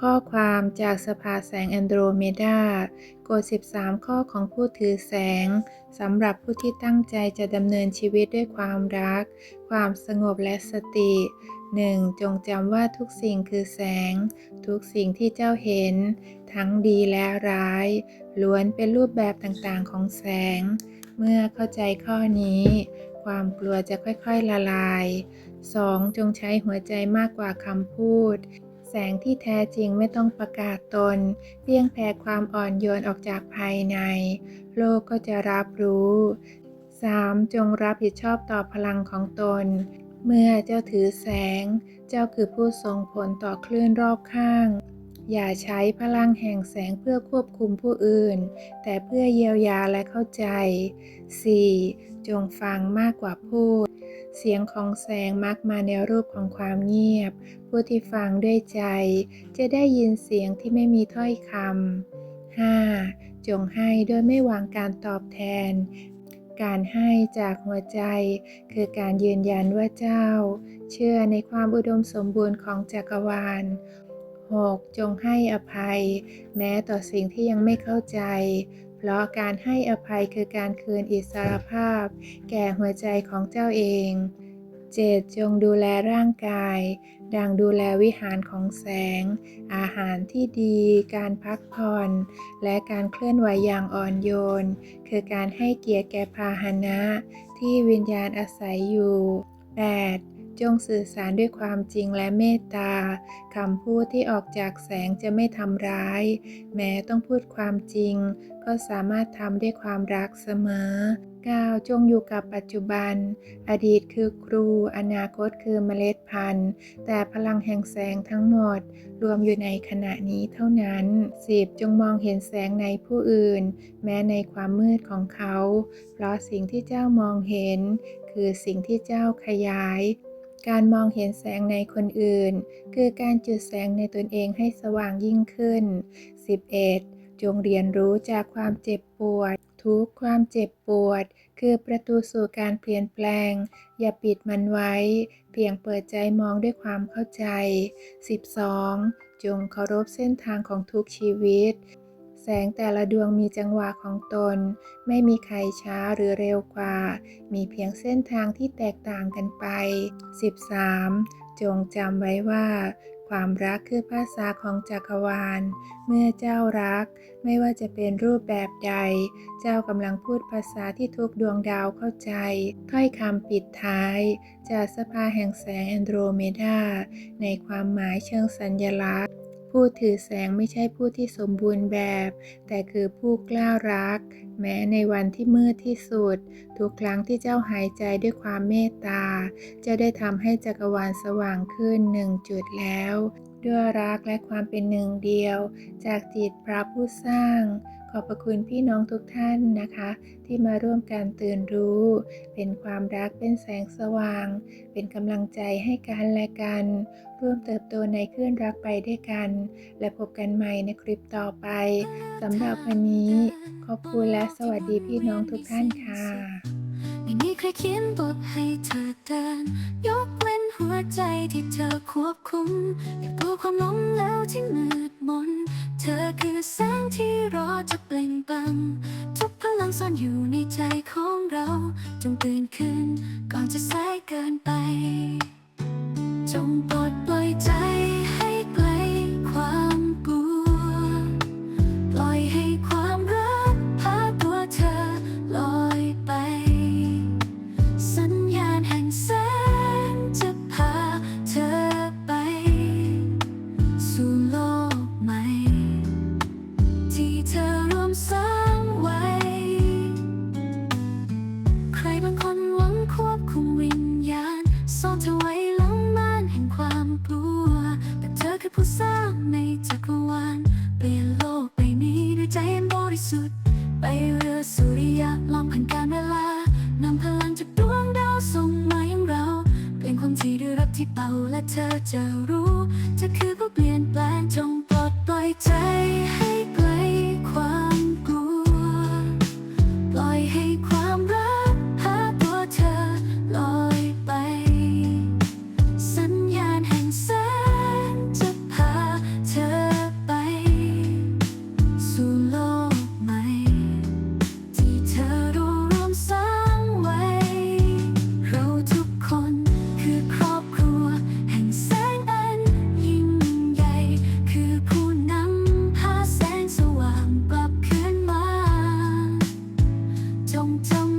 ข้อความจากสภาแสงแอนโดรเมดากฎ 13 ข้อของผู้ถือแสงสำหรับผู้ที่ตั้งใจจะดำเนินชีวิตด้วยความรัก ความสงบและสติ 1. จงจำว่าทุกสิ่งคือแสง ทุกสิ่งที่เจ้าเห็น ทั้งดีและร้าย ล้วนเป็นรูปแบบต่างๆของแสง เมื่อเข้าใจข้อนี้ ความกลัวจะค่อยๆละลาย 2. จงใช้หัวใจมากกว่าคำพูด แสงที่แท้จริงไม่ต้องประกาศตน เพียงแผ่ความอ่อนโยนออกจากภายใน โลกก็จะรับรู้ 3. จงรับผิดชอบต่อพลังของตน เมื่อเจ้าถือแสง เจ้าคือผู้ทรงผลต่อคลื่นรอบข้าง อย่าใช้พลังแห่งแสงเพื่อควบคุมผู้อื่น แต่เพื่อเยียวยาและเข้าใจ 4. จงฟังมากกว่าพูด เสียงของแสงมักมาในรูปของความเงียบ ผู้ที่ฟังด้วยใจ จะได้ยินเสียงที่ไม่มีถ้อยคำ 5. จงให้โดยไม่หวังการตอบแทน การให้จากหัวใจ คือการยืนยันว่าเจ้า เชื่อในความอุดมสมบูรณ์ของจักรวาล 6. จงให้อภัย แม้ต่อสิ่งที่ยังไม่เข้าใจ เพราะการให้อภัยคือการคืนอิสรภาพ แก่หัวใจของเจ้าเอง 7. จงดูแลร่างกาย ดังดูแลวิหารของแสง อาหารที่ดี การพักผ่อน และการเคลื่อนไหวอย่างอ่อนโยน คือการให้เกียรติแก่พาหนะ ที่วิญญาณอาศัยอยู่ 8. จงสื่อสารด้วยความจริงและเมตตาคำพูดที่ออกจากแสงจะไม่ทำร้าย แม้ต้องพูดความจริง ก็สามารถทำด้วยความรักเสมอ 9. จงอยู่กับปัจจุบัน อดีตคือครู อนาคตคือเมล็ดพันธุ์ แต่พลังแห่งแสงทั้งหมด รวมอยู่ในขณะนี้เท่านั้น 10. จงมองเห็นแสงในผู้อื่น แม้ในความมืดของเขา เพราะสิ่งที่เจ้ามองเห็น คือสิ่งที่เจ้าขยาย การมองเห็นแสงในคนอื่น คือการจุดแสงในตนเองให้สว่างยิ่งขึ้น 11. จงเรียนรู้จากความเจ็บปวด ทุกความเจ็บปวด คือประตูสู่การเปลี่ยนแปลง อย่าปิดมันไว้ เพียงเปิดใจมองด้วยความเข้าใจ 12. จงเคารพเส้นทางของทุกชีวิต แสงแต่ละดวงมีจังหวะของตน ไม่มีใครช้าหรือเร็วกว่า มีเพียงเส้นทางที่แตกต่างกันไป 13. จงจำไว้ว่า ความรักคือภาษาของจักรวาล เมื่อเจ้ารัก ไม่ว่าจะเป็นรูปแบบใด เจ้ากำลังพูดภาษาที่ทุกดวงดาวเข้าใจ ถ้อยคำปิดท้าย จากสภาแห่งแสงแอนโดรเมดาในความหมายเชิงสัญลักษณ์ ผู้ถือแสงไม่ใช่ผู้ที่สมบูรณ์แบบ แต่คือผู้กล้ารัก แม้ในวันที่มืดที่สุด ทุกครั้งที่เจ้าหายใจด้วยความเมตตา จะได้ทำให้จักรวาลสว่างขึ้นหนึ่งจุดแล้ว ด้วยรักและความเป็นหนึ่งเดียว จากจิตพระผู้สร้าง ขอบพระคุณพี่น้องทุกท่านนะคะ ที่มาร่วมการตื่นรู้ เป็นความรักเป็นแสงสว่าง เป็นกำลังใจให้กันและกัน ร่วมเติบโตในคลื่นรักไปด้วยกัน และพบกันใหม่ในคลิปต่อไปสำหรับวันนี้ ขอบคุณและสวัสดีพี่น้องทุกท่านค่ะไม่มีใครเขียนบทให้เธอเดิน ยกเว้นหัวใจที่เธอควบคุมอย่กลัวความล้มแล้วที่มืดมน ธอคือแสงที่รอจะเปล่งปลังทุกพลังซ่อนอยู่ในใจของเรา จงตื่นขึ้นก่อนจะสายเกินไป จงปลดปล่อยใจให้ไกลความกลัว ปล่อยให้ความรักพาตัวเธอลอยไป สัญญาณแห่งแสงจะพาเธอไป สู่โลกใหม่ สร้างไว้ ใครบางคนหวังควบคุมวิญญาณซ่อนเธอไว้หลังม่านแห่งความกลัว แต่เธอคือผู้สร้างในจักรวาลเปลี่ยนโลกใบนี้ด้วยใจอันบริสุทธิ์ ไปเรือสุริยะลอมผ่านการเวลานำพลังจากดวงดาวส่งมายังเราเป็นความที่ด้รักที่เป่าและเธอจะรู้เธอคือผู้เปลี่ยนแปลงจง 将